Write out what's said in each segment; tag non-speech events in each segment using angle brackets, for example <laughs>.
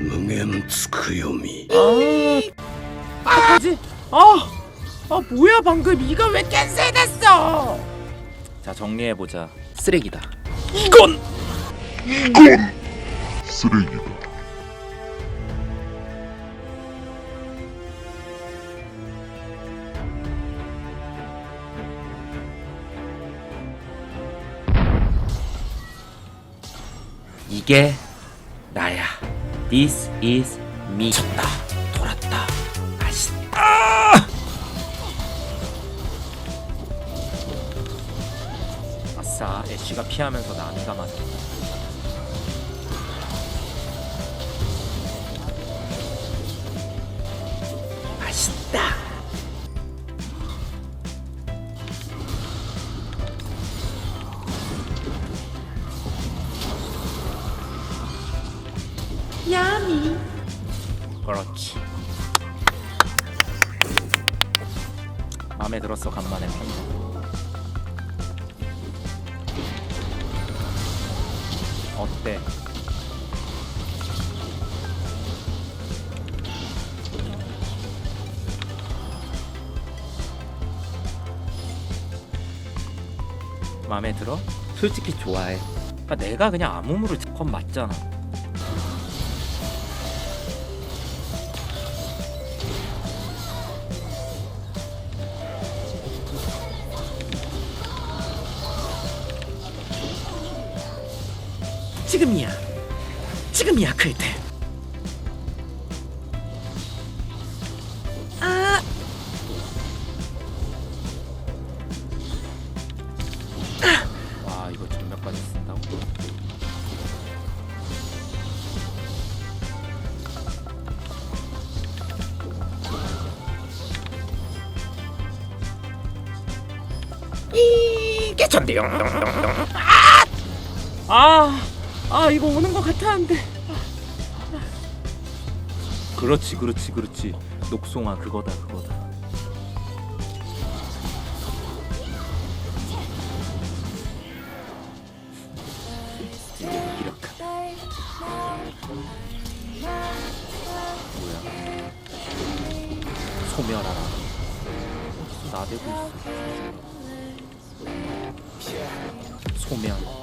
無限つくよみ 아, 뭐지? 아, 아 뭐야 방금 이가 왜 캔슬됐어? 자 정리해 보자. 쓰레기다. 이건 쓰레기다. 이게 나야. This is me. 쳤다. 돌았다. 맛있다. 아싸, 애쉬가 피하면서 나안 감았다. 맛있다. 마음에 들었어 간만에 판다. 어때? 마음에 들어? 솔직히 좋아해. 그러니까 내가 그냥 아무무를 건 맞잖아. 지금이야. 지금이야 그때. 아. 와 이거 전멸까지 쓴다고? 이게 전데요. 아, 아 이거 오는 것 같았는데. 그렇지, 그렇지, 그렇지. 녹송아 그거다, 그거다. 이렇게 뭐야? 소멸하라. 나대고 있어. 소멸.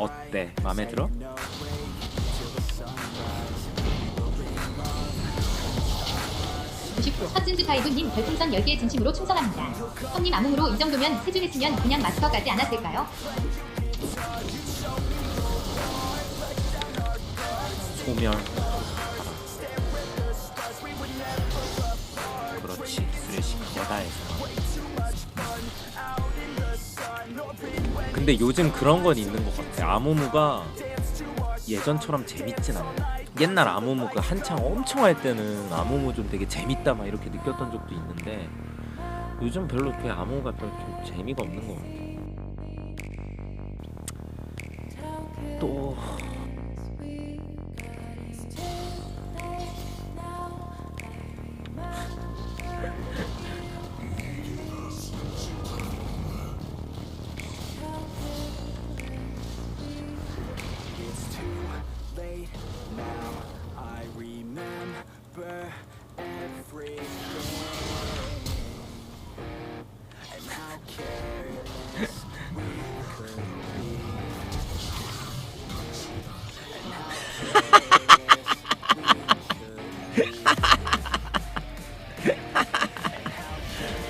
어때? 마음에 들어? 헛진즈 파이브님 별풍선 10개 진심으로 충성합니다. 형님 암음으로 이 정도면 세준했으면 그냥 마스터 가지 않았을까요? 소멸. 그렇지. 쓰레쉬 그거다 해서. 근데 요즘 그런 건 있는 것 같아. 아무무가 예전처럼 재밌진 않아. 옛날 아무무 그 한창 엄청 할 때는 아무무 좀 되게 재밌다 막 이렇게 느꼈던 적도 있는데 요즘 별로 그 아무무가 별로 좀 재미가 없는 것 같아.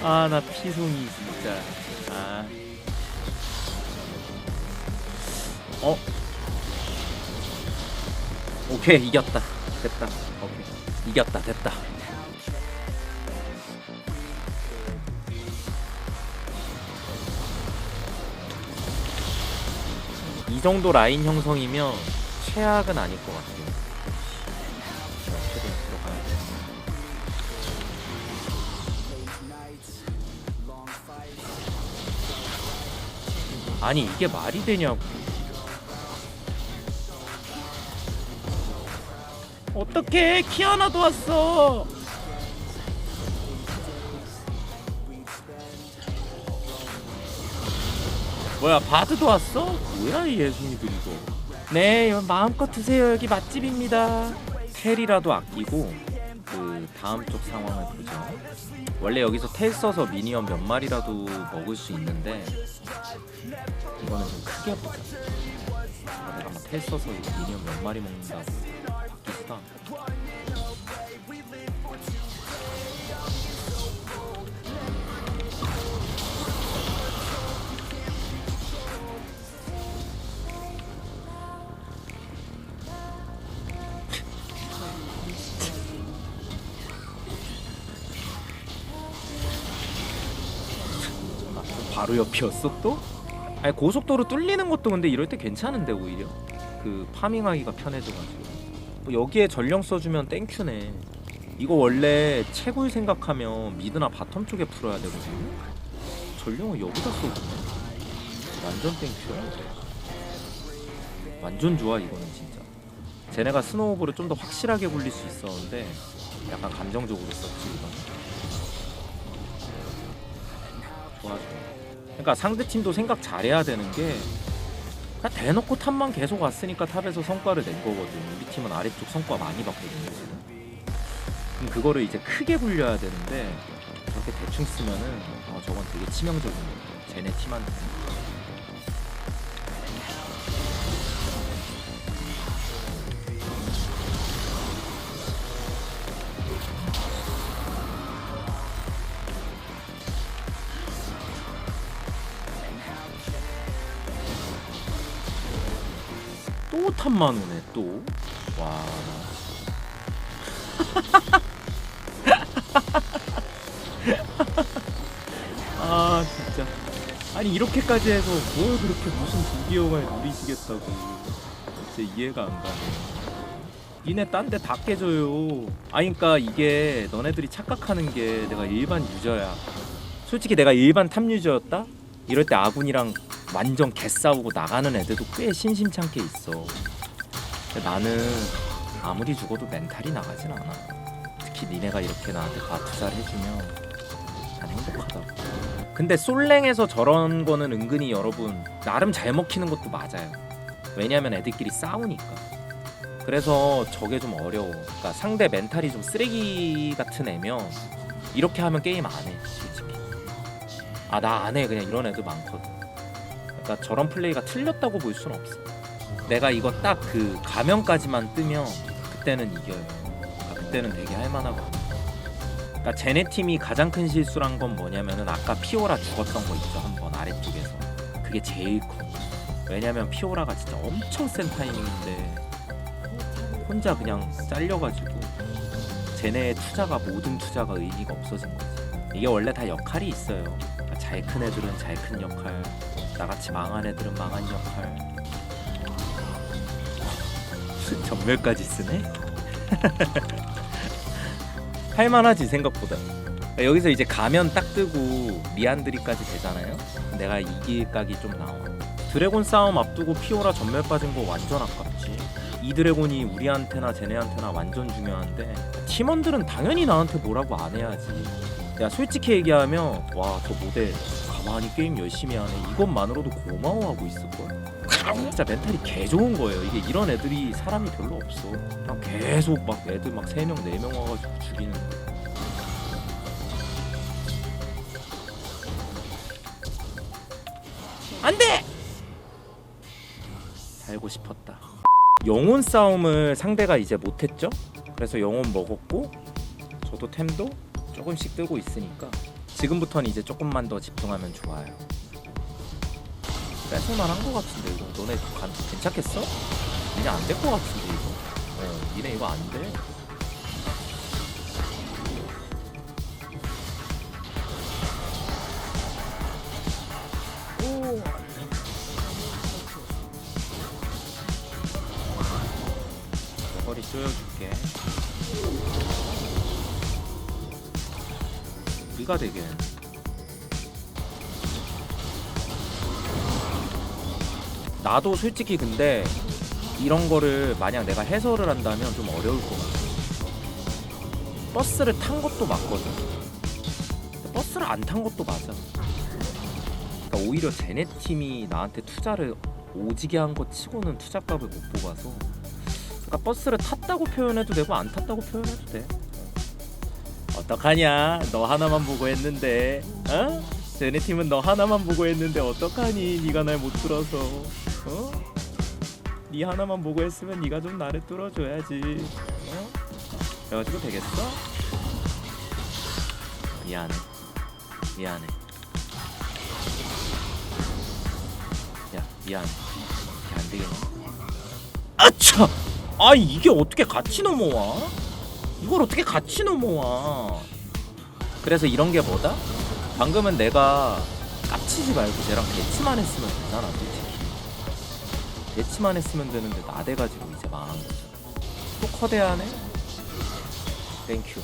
아 나 피송이 진짜. 아. 어? 오케이 이겼다. 됐다. 오케이. 이겼다 됐다. 이 정도 라인 형성이면 최악은 아닐 것 같아요 아니 이게 말이 되냐고. 어떡해 키아나도 왔어? 뭐야 바드도 왔어? 뭐야 이 예순이들 이거. 네 마음껏 드세요. 여기 맛집입니다. 텔이라도 아끼고 그 다음 쪽 상황을 보죠. 원래 여기서 텔 써서 미니언 몇 마리라도 먹을 수 있는데 이거는 좀 크게 보자 아, 내가 막 텔 써서 미니언 몇 마리 먹는다고 바뀌지도 바로 옆이었어 또? 아니 고속도로 뚫리는 것도 근데 이럴 때 괜찮은데 오히려? 그 파밍하기가 편해져가지고. 뭐 여기에 전령 써주면 땡큐네. 이거 원래 채굴 생각하면 미드나 바텀 쪽에 풀어야 되거든요? 전령을 여기다 쏘구나 완전 땡큐야 완전 좋아 이거는 진짜. 쟤네가 스노우볼을 좀 더 확실하게 굴릴 수 있었는데 약간 감정적으로 썼지 이건 좋아 좋아 그러니까 상대 팀도 생각 잘해야 되는 게 그냥 대놓고 탑만 계속 왔으니까 탑에서 성과를 낸 거거든. 우리 팀은 아래쪽 성과 많이 봤거든요. 지금. 그럼 그거를 이제 크게 굴려야 되는데 그렇게 대충 쓰면은 어, 저건 되게 치명적인 거예요. 쟤네 팀한테. 또 탑만 오네 또. 와. <laughs> 아 진짜. 아니 이렇게까지 해서 뭘 그렇게 무슨 부귀영화에 누리시겠다고. 진짜 이해가 안 가네. 니네 딴 데 다 깨져요. 아니 그니까 이게 너네들이 착각하는 게 내가 일반 유저야. 솔직히 내가 일반 탑 유저였다? 이럴 때 아군이랑 완전 개싸우고 나가는 애들도 꽤 심심찮게 있어. 근데 나는 아무리 죽어도 멘탈이 나가진 않아. 특히 니네가 이렇게 나한테 다 투자를 해주면 난 행복하다고. 근데 솔랭에서 저런 거는 은근히 여러분 나름 잘 먹히는 것도 맞아요. 왜냐면 애들끼리 싸우니까. 그래서 저게 좀 어려워. 그러니까 상대 멘탈이 좀 쓰레기 같은 애면 이렇게 하면 게임 안 해. 솔직히. 아 나 안 해. 그냥 이런 애들 많거든. 그러니까 저런 플레이가 틀렸다고 볼 수는 없어. 내가 이거 딱그 가면까지만 뜨면 그때는 이겨요. 그러니까 그때는 되게 할만하거든. 그러니까 쟤네 팀이 가장 큰 실수란 건 뭐냐면은 아까 피오라 죽었던 거 있죠 한 번 아래쪽에서 그게 제일 커. 왜냐면 피오라가 진짜 엄청 센 타이밍인데 혼자 그냥 잘려가지고 쟤네의 투자가 모든 투자가 의미가 없어진 거지. 이게 원래 다 역할이 있어요. 그러니까 잘큰 애들은 잘 큰 역할, 나같이 망한 애들은 망한 역할. <laughs> 전멸까지 쓰네? <laughs> 할만하지 생각보다. 여기서 이제 가면 딱 뜨고 리안드리까지 되잖아요. 내가 이길 각이 좀 나와. 드래곤 싸움 앞두고 피오라 전멸 빠진 거 완전 아깝지. 이 드래곤이 우리한테나 쟤네한테나 완전 중요한데 팀원들은 당연히 나한테 뭐라고 안 해야지. 야 솔직히 얘기하면 와 저 모델 가만히 게임 열심히 하네 이것만으로도 고마워하고 있을 거야. 진짜 멘탈이 개 좋은 거예요. 이게 이런 애들이 사람이 별로 없어. 그냥 계속 막 애들 막세명네명 와가지고 죽이는 거. 안돼. 살고 싶었다. 영혼 싸움을 상대가 이제 못했죠. 그래서 영혼 먹었고 저도 템도 조금씩 뜨고 있으니까 지금부터는 이제 조금만 더 집중하면 좋아요. 뺏을만한 거 같은데 이거 너네 간, 괜찮겠어? 니네 안될거 같은데 이거. 어, 니네 이거 안 돼. 오. 저거리 쪼여줄게. 우리가 되게 나도 솔직히 근데 이런 거를 만약 내가 해설을 한다면 좀 어려울 것 같아. 버스를 탄 것도 맞거든. 버스를 안 탄 것도 맞아. 그러니까 오히려 쟤네 팀이 나한테 투자를 오지게 한거 치고는 투자값을 못 뽑아서. 그러니까 버스를 탔다고 표현해도 되고 안 탔다고 표현해도 돼. 어떡하냐? 너 하나만 보고 했는데, 어? 쟤네 팀은 너 하나만 보고 했는데 어떡하니? 네가 날 못 들어서, 어? 네 하나만 보고 했으면 네가 좀 나를 뚫어줘야지, 어? 그래가지고 되겠어? 미안해, 미안해. 야, 미안해. 안 되겠네. 아차! 아 이게 어떻게 같이 넘어와? 이걸 어떻게 같이 넘어와? 그래서 이런 게 뭐다? 방금은 내가 깝치지 말고 쟤랑 대치만 했으면 되잖아 솔직히 대치만 했으면 되는데 나대가지고 이제 망한 거잖아 또 커대하네? 땡큐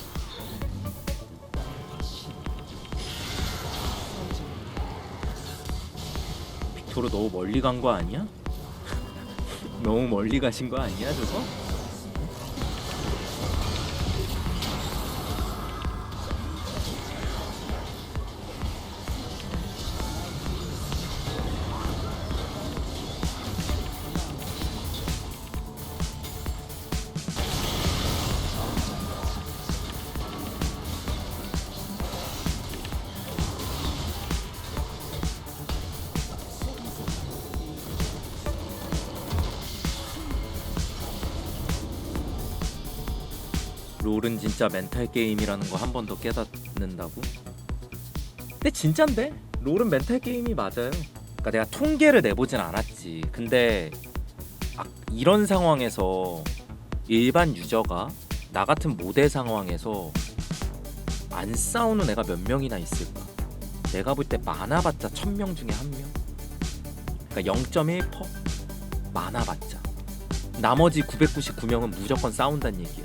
빅토르 너무 멀리 간 거 아니야? <laughs> 너무 멀리 가신 거 아니야 저거? 롤은 진짜 멘탈 게임이라는 거 한 번 더 깨닫는다고? 근데 진짠데? 롤은 멘탈 게임이 맞아요. 그러니까 내가 통계를 내보진 않았지. 근데 아, 이런 상황에서 일반 유저가 나 같은 모델 상황에서 안 싸우는 애가 몇 명이나 있을까? 내가 볼 때 많아봤자 천 명 중에 한 명. 그러니까 0.1% 많아봤자. 나머지 999명은 무조건 싸운다는 얘기야.